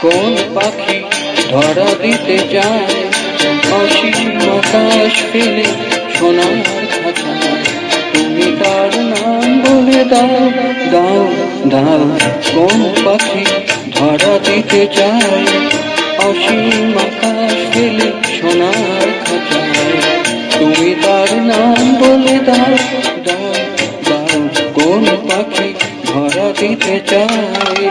কোন পাখি ধরা দিতে যায় অসীম আকাশ ফেলে সোনার খাঁচায় তুমি তার নাম বলে দাও দাও দাও। কোন পাখি ধরা দিতে চায়? অসীম আকাশ ফেলে সোনার নাম বলে দাও দাও দাও কোন পাখি ধরা দিতে চায়?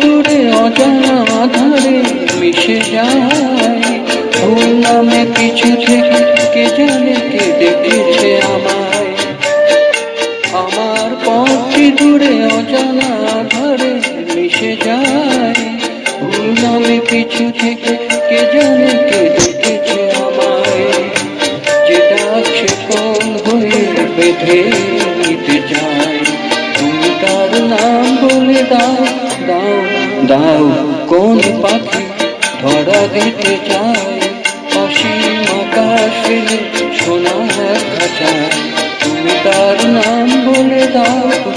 দূরে অজানা মিশে যায়। ভুল নামে কিছু থেকে কে কে দেখেছে আমায়? আমার পথে দূরে অজানা আধারে মিশে যায়। ভুল নামে পিছু থেকে কে কে দেখেছে আমায়? যে ডাকছে কোন হয়ে বেঁধে চায়। তুমি বলে দাও দাও দাও। কোন পাখি ধরা দিতে চায়?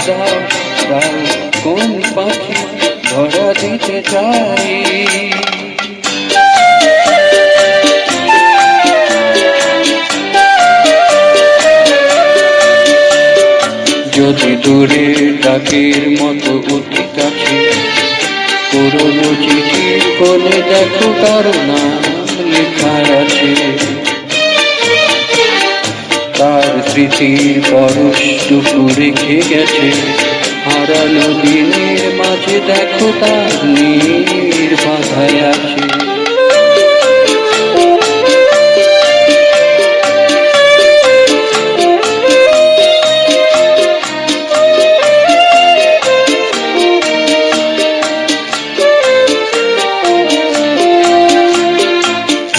দাও কোন পাখি ধরা দিতে যদি দূরে ডাকের মতো অতি কাছে পুরনো চিঠির কোলে দেখো তার নাম লেখা আছে। তার স্মৃতির পরশটুকু রেখে গেছে। হারানো দিনের মাঝে দেখো তার নীর বাধায় আছে।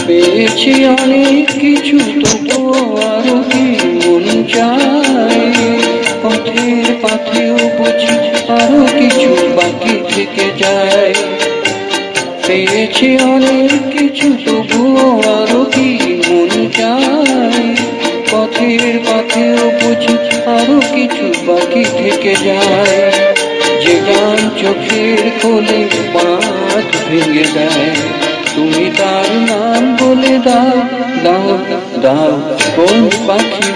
পেয়েছি অনেক কিছু, তবুও আরও কি মন চায়? থেকে যায়। পেয়েছি অনেক কিছু, তবুও আরও কি মন চায়? পথের পাথেও বুঝি আরও কিছু বাকি থেকে যায়। যে গান চোখের কোলে পাত ভেঙে দেয়। তুমি তার নাম বলে দাও দাও দাও। কোন পাখি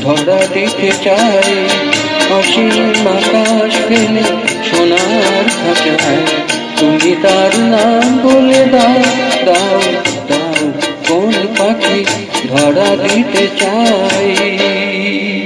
ধরা দিতে চায়? অসীম আকাশ ফেলে সোনার খাঁচায় তুমি তার নাম বলে দাও দাও দাও, কোন পাখি ধরা দিতে চায়?